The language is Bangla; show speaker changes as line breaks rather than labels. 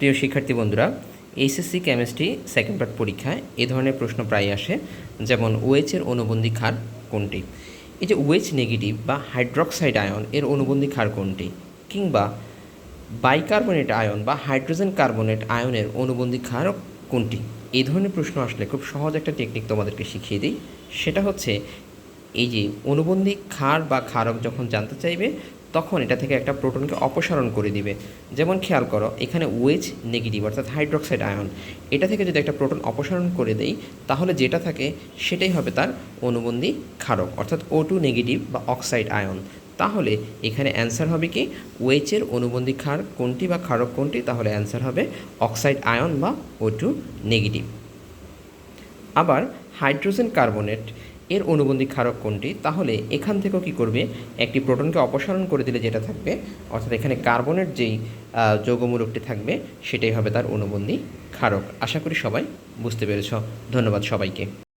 প্রিয় শিক্ষার্থী বন্ধুরা, এইচএসসি কেমিস্ট্রি সেকেন্ড পার্ট পরীক্ষায় এ ধরনের প্রশ্ন প্রায় আসে, যেমন ওএইচের অনুবন্ধী ক্ষার কোনটি? এই যে ওয়েচ নেগেটিভ বা হাইড্রক্সাইড আয়ন এর অনুবন্ধী ক্ষার কোনটি? কিংবা বাইকার্বনেট আয়ন বা হাইড্রোজেন কার্বনেট আয়নের অনুবন্ধী ক্ষার কোনটি? এই ধরনের প্রশ্ন আসলে খুব সহজ একটা টেকনিক তোমাদেরকে শিখিয়ে দিই। সেটা হচ্ছে, এই যে অনুবন্ধী ক্ষার বা ক্ষারক যখন জানতে চাইবে তখন এটা থেকে একটা প্রোটনকে অপসারণ করে দিবে। যেমন খেয়াল করো, এখানে ওয়েজ নেগেটিভ অর্থাৎ হাইড্রক্সাইড আয়ন। এটা থেকে যদি একটা প্রোটন অপসারণ করে দেই, তাহলে যেটা থাকে সেটাই হবে তার অনুবন্ধী ক্ষারক, অর্থাৎ ও টু নেগেটিভ বা অক্সাইড আয়ন। তাহলে এখানে অ্যান্সার হবে কি? ওয়েচের অনুবন্ধী ক্ষার কোনটি বা ক্ষারক কোনটি? তাহলে অ্যান্সার হবে অক্সাইড আয়ন বা ও টু নেগেটিভ। আবার হাইড্রোজেন কার্বনেট এর অনুবন্ধী ক্ষারক কোনটি? তাহলে এখান থেকেও কি করবে? একটি প্রোটনকে অপসারণ করে দিলে যেটা থাকবে, অর্থাৎ এখানে কার্বনের যেই যৌগমূলকটি থাকবে, সেটাই হবে তার অনুবন্ধী ক্ষারক। আশা করি সবাই বুঝতে পেরেছ। ধন্যবাদ সবাইকে।